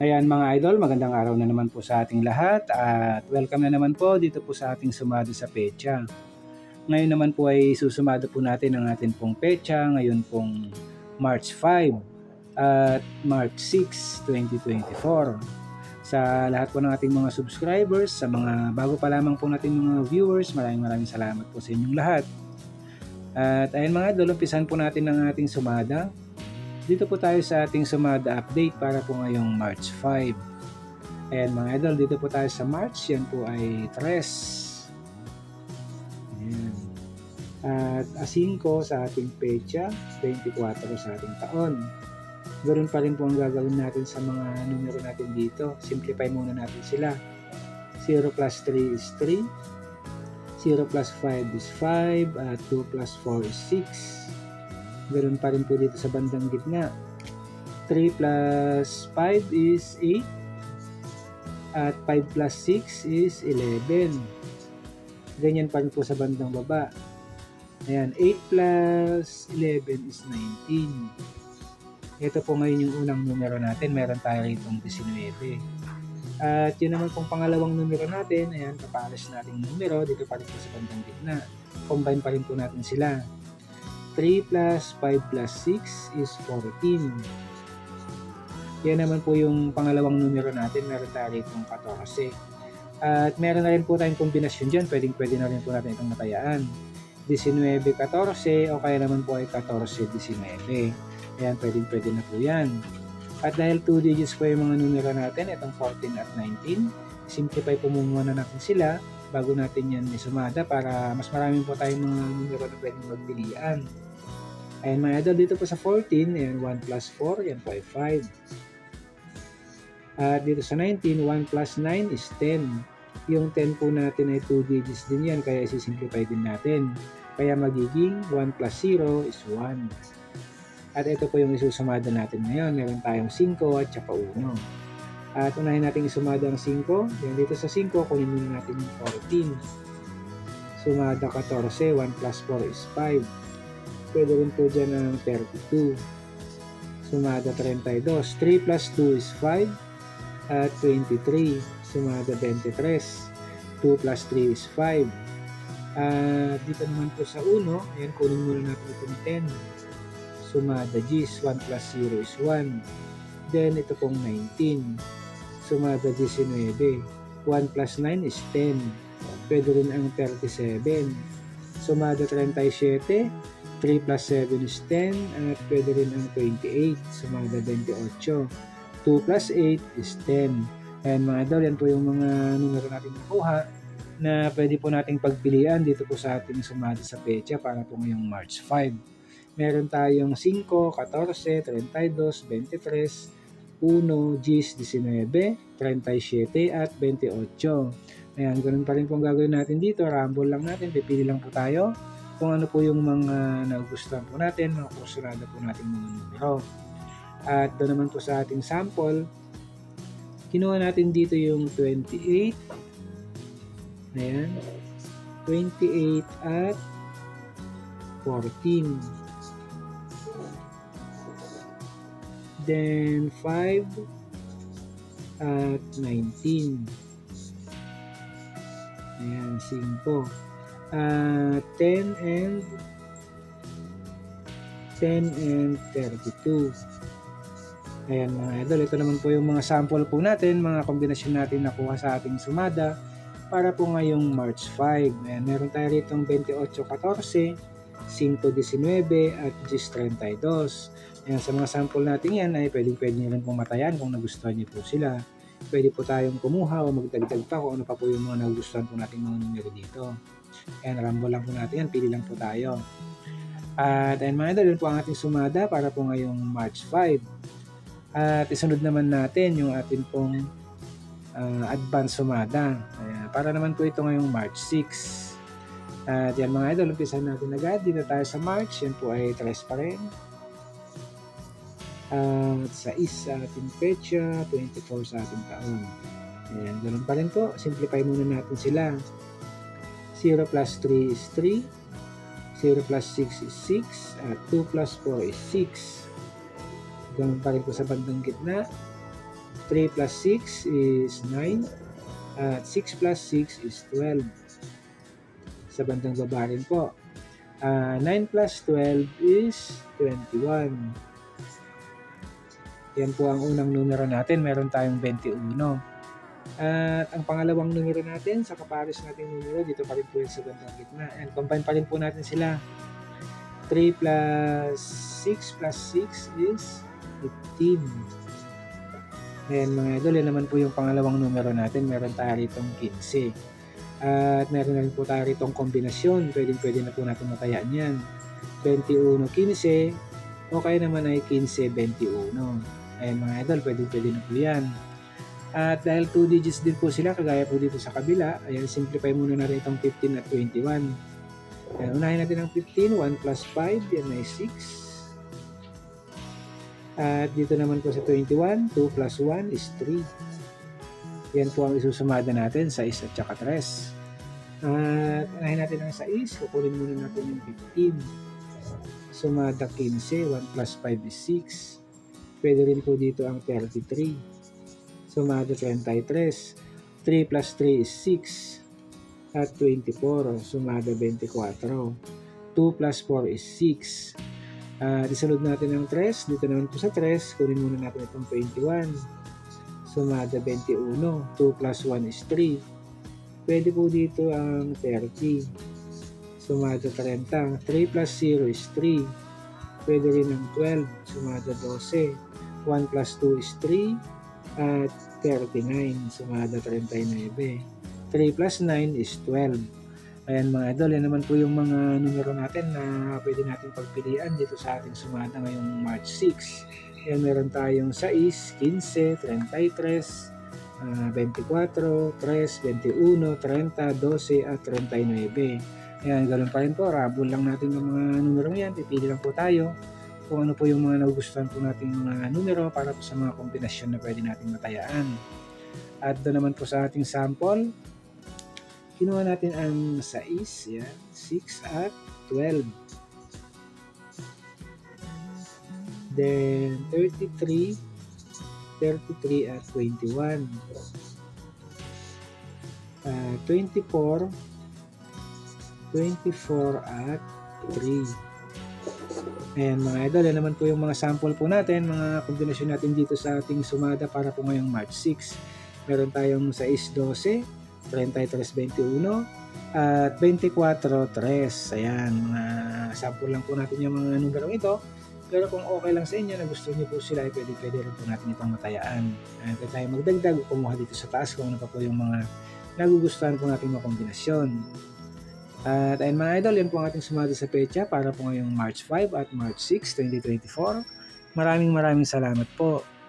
Ayan mga idol, magandang araw na naman po sa ating lahat at welcome na naman po dito po sa ating sumado sa pecha. Ngayon naman po ay susumado po natin ang ating pong pecha ngayon pong March 5 at March 6, 2024. Sa lahat po ng ating mga subscribers, sa mga bago pa lamang po natin mga viewers, maraming maraming salamat po sa inyong lahat. At ayun mga idol, umpisan po natin ang ating sumada. Dito po tayo sa ating sumada update para po ngayong March 5. Ayan mga idol, dito po tayo sa March. Yan po ay 3. Ayan. At A5 sa ating pecha, 24 sa ating taon. Ganoon pa rin po ang gagawin natin sa mga numero natin dito. Simplify muna natin sila. 0 plus 3 is 3. 0 plus 5 is 5. At 2 plus 4 is 6. Ganoon pa rin po dito sa bandang gitna. 3 plus 5 is 8. At 5 plus 6 is 11. Ganyan pa rin po sa bandang baba. Ayan, 8 plus 11 is 19. Ito po ngayon yung unang numero natin. Meron tayo rito 19. At yun naman pong pangalawang numero natin. Ayan, kapalas nating numero. Dito pa rin po sa bandang gitna. Combine pa rin po natin sila. 3 plus 5 plus 6 is 14. Yan naman po yung pangalawang numero natin. Meron tayo rito 14. At meron na rin po tayong kombinasyon dyan. Pwedeng pwede na rin po natin itong matayaan. 19-14 o kaya naman po ay 14-19. Ayan, pwedeng pwede na po yan. At dahil 2 digits po yung mga numero natin, itong 14 at 19, simplify po muna natin sila bago natin yan isumada para mas maraming po tayong mga numero na pwedeng magpilian. Ayan mga idol, dito po sa 14, ayan, 1 plus 4, yan po ay 5. At dito sa 19, 1 plus 9 is 10. Yung 10 po natin ay 2 digits din yan, kaya isisimplify din natin. Kaya magiging 1 plus 0 is 1. At ito po yung isusumada natin ngayon. Meron tayong 5 at saka 1. At unahin natin isumada ang 5. Yan dito sa 5, kunin natin yung 14. Sumada 14, 1 plus 4 is 5. Pwede rin po dyan ang 32. Sumada 32. 3 plus 2 is 5. At 23. Sumada 23. 2 plus 3 is 5. At dito naman po sa 1, ayan kunin muna natin itong 10 sumada G's, 1 plus 0 is 1. Then, ito pong 19. Sumada 19. 1 plus 9 is 10. Pwede rin ang 37. Sumada 37. 3 plus 7 is 10. At pwede rin ang 28. Sumada 28. 2 plus 8 is 10. And mga idol, yan po yung mga numero natin nakuha na pwede po nating pagpilian dito po sa ating sumada sa pecha para po ngayong March 5 meron tayong 5, 14, 32, 23, 1, 19, 37 at 28. Ayan, ganun pa rin po ang gagawin natin dito. Rumble lang natin, pipili lang po tayo kung ano po yung mga nagustuhan po natin, mga kursunada po natin mga numero. At doon naman po sa ating sample, kinuha natin dito yung 28. Ayan. 28 at 14. Then 5 at 19. Ayan, 5. Uh, 10 and 10 and 32. Ayan mga idol, ito naman po yung mga sample po natin, mga kombinasyon natin nakuha sa ating sumada para po ngayong March 5. Ayan, meron tayo rito 28-14, 5-19 at 10-32. Ayan, sa mga sample natin yan ay pwedeng pwede nyo rin pong matayan kung nagustuhan nyo po sila. Pwede po tayong kumuha o magdagdag pa kung ano pa po yung mga nagustuhan po natin mga numero dito. Ayan, rambo lang po natin yan, pili lang po tayo. At ayan mga idol, yun po ang ating sumada para po ngayong March 5. At isunod naman natin yung ating pong uh, advance sumada. Ayan, para naman po ito ngayong March 6. At yan mga idol, umpisahan natin agad. Dito tayo sa March. Yan po ay 3 pa rin. At sa isa ating pecha, 24 sa ating taon. Ayan, ganun pa rin po. Simplify muna natin sila. 0 plus 3 is 3. 0 plus 6 is 6. At 2 plus 4 is 6. Ganun pa rin po sa bandang gitna. 3 plus 6 is 9. At 6 plus 6 is 12. Sa bandang baba rin po. Ah, 9 plus 12 is 21. Yan po ang unang numero natin. Meron tayong 21. At ang pangalawang numero natin sa kapares nating numero, dito pa rin po yan sa gitna. And combine pa rin po natin sila. 3 plus 6 plus 6 is 15. Ayan mga idol, yan naman po yung pangalawang numero natin. Meron tayo rito 15. At meron na rin po tayo rito kombinasyon. Pwede, pwede na po natin matayaan yan. 21, 15. O kaya naman ay 15, 21. Ayan mga idol, pwede, pwede na po yan. At dahil 2 digits din po sila, kagaya po dito sa kabila, ayan, simplify muna na rin itong 15 at 21. Ayan, unahin natin ang 15, 1 plus 5, yan ay 6. At dito naman po sa 21, 2 plus 1 is 3. Yan po ang isusumada natin, 6 at saka 3. At unahin natin ang 6, kukunin muna natin yung 15. Sumada 15, 1 plus 5 is 6. Pwede rin po dito ang 33. Sumada 33. 3 plus 3 is 6. At 24, sumada 24. 2 plus 4 is 6. Uh, disunod natin ang 3. Dito naman po sa 3, kunin muna natin itong 21. Sumada 21. 2 plus 1 is 3. Pwede po dito ang 30. Sumada 30. 3 plus 0 is 3. Pwede rin ang 12. Sumada 12. 1 plus 2 is 3. At 39. Sumada 39. 3 plus 9 is 12. Ayan mga idol, yan naman po yung mga numero natin na pwede natin pagpilian dito sa ating sumada ngayong March 6. Ayan, meron tayong 6, 15, 33, uh, 24, 3, 21, 30, 12, at 39. Ayan, ganun pa rin po. Rabol lang natin yung mga numero yan. Pipili lang po tayo kung ano po yung mga nagugustuhan po nating mga numero para po sa mga kombinasyon na pwede natin matayaan. At doon naman po sa ating sample, kinuha natin ang 6, yan, 6 at 12. Then 33, 33 at 21. Uh, 24, 24 at 3. Ayan mga idol, yan naman po yung mga sample po natin, mga kombinasyon natin dito sa ating sumada para po ngayong March 6. Meron tayong 6, 12, 33.21 at 24.3. Ayan, mga sample lang po natin yung mga numero ito. Pero kung okay lang sa inyo na gusto niyo po sila, ay pwede, pwede rin po natin itong matayaan. Ayan, pwede tayo magdagdag o kumuha dito sa taas kung ano pa po yung mga nagugustuhan po natin mga kombinasyon. At ayun mga idol, yan po ang ating sumali sa pecha para po ngayong March 5 at March 6, 2024. Maraming maraming salamat po.